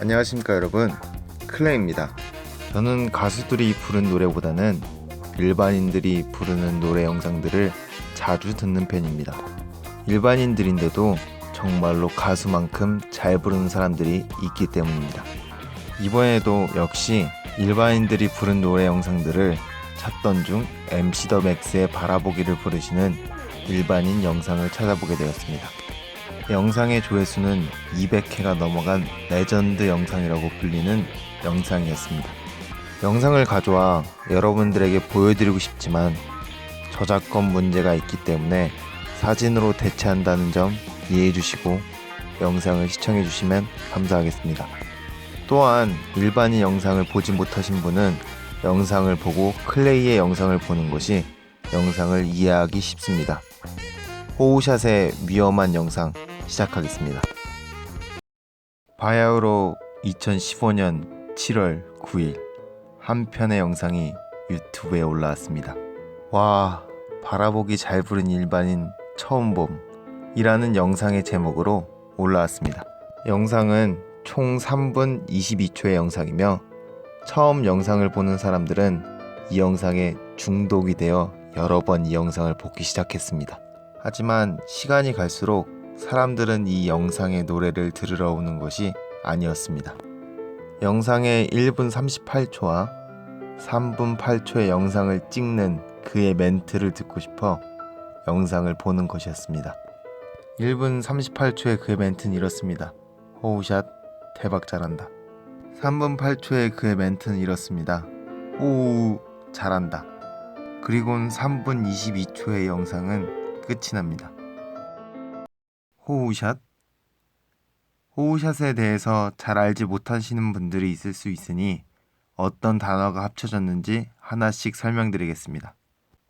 안녕하십니까 여러분. 클레입니다. 저는 가수들이 부른 노래보다는 일반인들이 부르는 노래 영상들을 자주 듣는 편입니다. 일반인들인데도 정말로 가수만큼 잘 부르는 사람들이 있기 때문입니다. 이번에도 역시 일반인들이 부른 노래 영상들을 찾던 중 MC 더 맥스의 바라보기를 부르시는 일반인 영상을 찾아보게 되었습니다. 영상의 조회수는 200회가 넘어간 레전드 영상이라고 불리는 영상이었습니다. 영상을 가져와 여러분들에게 보여드리고 싶지만 저작권 문제가 있기 때문에 사진으로 대체한다는 점 이해해 주시고 영상을 시청해 주시면 감사하겠습니다. 또한 일반인 영상을 보지 못하신 분은 영상을 보고 클레이의 영상을 보는 것이 영상을 이해하기 쉽습니다. 호우샷의 위험한 영상 시작하겠습니다. 바야흐로 2015년 7월 9일 한 편의 영상이 유튜브에 올라왔습니다. 와, 바라보기 잘 부른 일반인 처음 봄이라는 영상의 제목으로 올라왔습니다. 영상은 총 3분 22초의 영상이며 처음 영상을 보는 사람들은 이 영상에 중독이 되어 여러 번 이 영상을 보기 시작했습니다. 하지만 시간이 갈수록 사람들은 이 영상의 노래를 들으러 오는 것이 아니었습니다. 영상의 1분 38초와 3분 8초의 영상을 찍는 그의 멘트를 듣고 싶어 영상을 보는 것이었습니다. 1분 38초의 그의 멘트는 이렇습니다. 호우샷 대박 잘한다. 3분 8초의 그의 멘트는 이렇습니다. 호우 잘한다. 그리고는 3분 22초의 영상은 끝이 납니다. 호우샷? 호우샷에 대해서 잘 알지 못하시는 분들이 있을 수 있으니 어떤 단어가 합쳐졌는지 하나씩 설명드리겠습니다.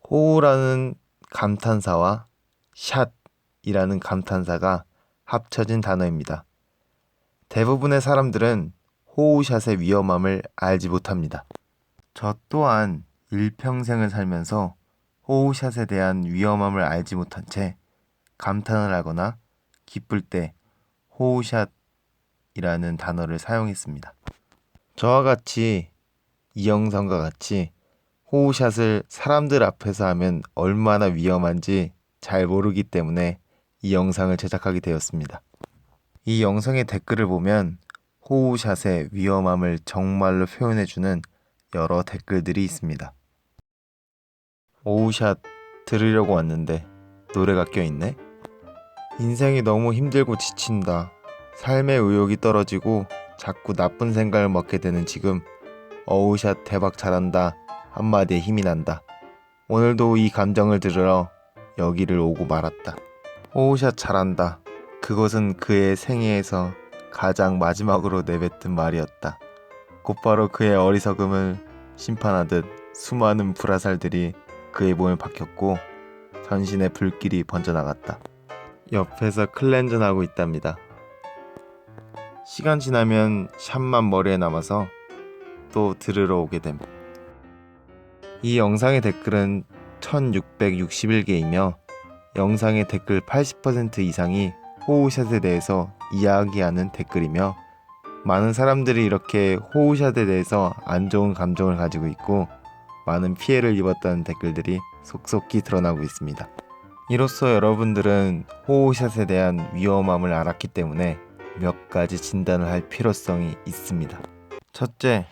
호우라는 감탄사와 샷이라는 감탄사가 합쳐진 단어입니다. 대부분의 사람들은 호우샷의 위험함을 알지 못합니다. 저 또한 일평생을 살면서 호우샷에 대한 위험함을 알지 못한 채 감탄을 하거나 기쁠 때 호우샷이라는 단어를 사용했습니다. 저와 같이 이 영상과 같이 호우샷을 사람들 앞에서 하면 얼마나 위험한지 잘 모르기 때문에 이 영상을 제작하게 되었습니다. 이 영상의 댓글을 보면 호우샷의 위험함을 정말로 표현해주는 여러 댓글들이 있습니다. 호우샷 들으려고 왔는데 노래가 껴있네? 인생이 너무 힘들고 지친다. 삶의 의욕이 떨어지고 자꾸 나쁜 생각을 먹게 되는 지금 어우샷 대박 잘한다 한마디에 힘이 난다. 오늘도 이 감정을 들으러 여기를 오고 말았다. 호우샷 잘한다. 그것은 그의 생애에서 가장 마지막으로 내뱉은 말이었다. 곧바로 그의 어리석음을 심판하듯 수많은 불화살들이 그의 몸에 박혔고 전신에 불길이 번져나갔다. 옆에서 클렌전 하고 있답니다. 시간 지나면 샷만 머리에 남아서 또 들으러 오게 됨. 이 영상의 댓글은 1661개이며 영상의 댓글 80% 이상이 호우샷에 대해서 이야기하는 댓글이며 많은 사람들이 이렇게 호우샷에 대해서 안 좋은 감정을 가지고 있고 많은 피해를 입었다는 댓글들이 속속히 드러나고 있습니다. 이로써 여러분들은 호우샷에 대한 위험함을 알았기 때문에 몇 가지 진단을 할 필요성이 있습니다. 첫째,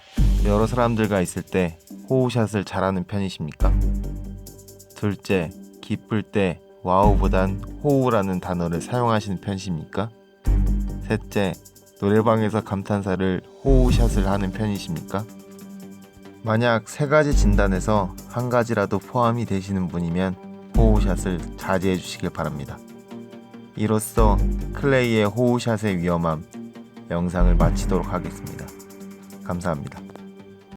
여러 사람들과 있을 때 호우샷을 잘하는 편이십니까? 둘째, 기쁠 때 와우보단 호우라는 단어를 사용하시는 편이십니까? 셋째, 노래방에서 감탄사를 호우샷을 하는 편이십니까? 만약 세 가지 진단에서 한 가지라도 포함이 되시는 분이면 호우샷을 자제해 주시길 바랍니다. 이로써 클레이의 호우샷의 위험함 영상을 마치도록 하겠습니다. 감사합니다.